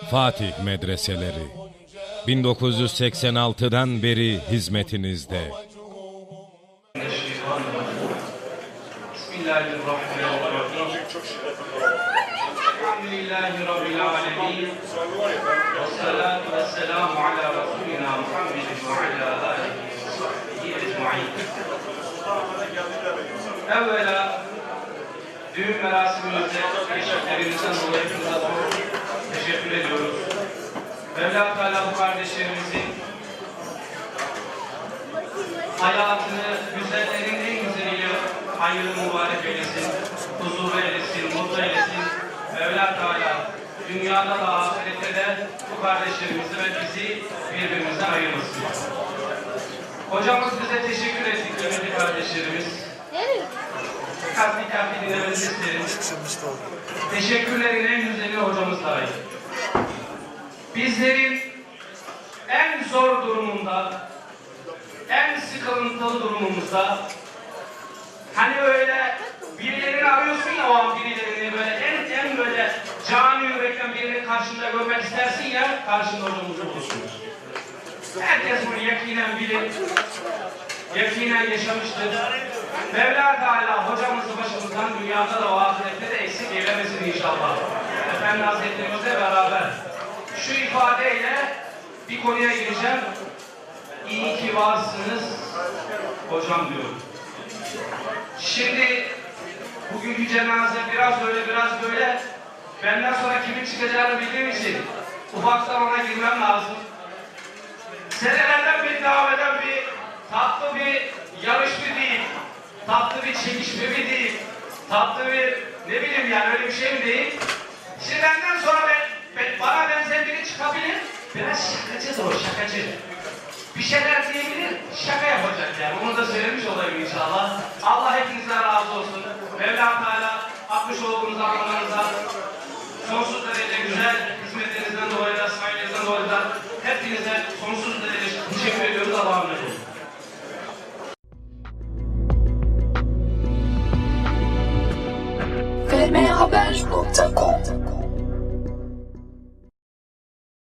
Fatih Medreseleri 1986'dan beri hizmetinizde. Bismillahirrahmanirrahim. Elhamdülillahi Rabbil alemin. Ve salatu ve selamu ala Resulina Muhammedin ve ala alihi ve sahbihi. Evvela düğün merasimimizde teşekkürlerimizden dolayı çok teşekkür ediyoruz. Mevla Teala bu kardeşlerimizin hayatını güzellerin en güzeliyle hayırlı mübarek eylesin, huzurlu eylesin, mutlu eylesin. Mevla Teala dünyada da ahirette de bu kardeşlerimizi ve bizi birbirimizden ayırmasın. Hocamız bize teşekkür ettik kıymetli kardeşlerimiz. Kalbi kalbi dinlemenizi isterim. Teşekkürlerin en güzeli hocamız ait. Bizlerin en zor durumunda, en sıkıntılı durumumuzda hani öyle birilerini arıyorsun ya o an birilerini böyle en en böyle cani yürekten birini karşında görmek istersin ya karşında hocamızı bulursunuz. Herkes bunu yakinen bilir, yakinen yaşamıştır. Mevla Teala hocamızı başımızdan dünyada da o ahirette de eksik eylemesin inşallah. Efendi Hazretlerimizle beraber şu ifadeyle bir konuya gireceğim. İyi ki varsınız hocam diyor. Şimdi bugünkü cenaze biraz böyle biraz böyle benden sonra kimin çıkacağını bildiğim için ufaktan ona girmem lazım. Senelerden beri devam eden bir tatlı bir yarış mı değil, tatlı bir çekişme mi değil, tatlı bir ne bileyim yani öyle bir şey mi değil. Şimdi benden sonra ben, ben- bana benzer biri çıkabilir, biraz şakacı. Bir şeyler diyebilir, şaka yapacak yani. Onu da söylemiş olayım inşallah. Allah hepinizden razı olsun. Mevla Teala atmış olduğunuz anlamlarınıza sonsuz derece güzel hizmetlerinizden dolayı da, sayenizden dolayı da hepinize sonsuz derece teşekkür ediyoruz. Allah'a emanet olun. fmhaber.com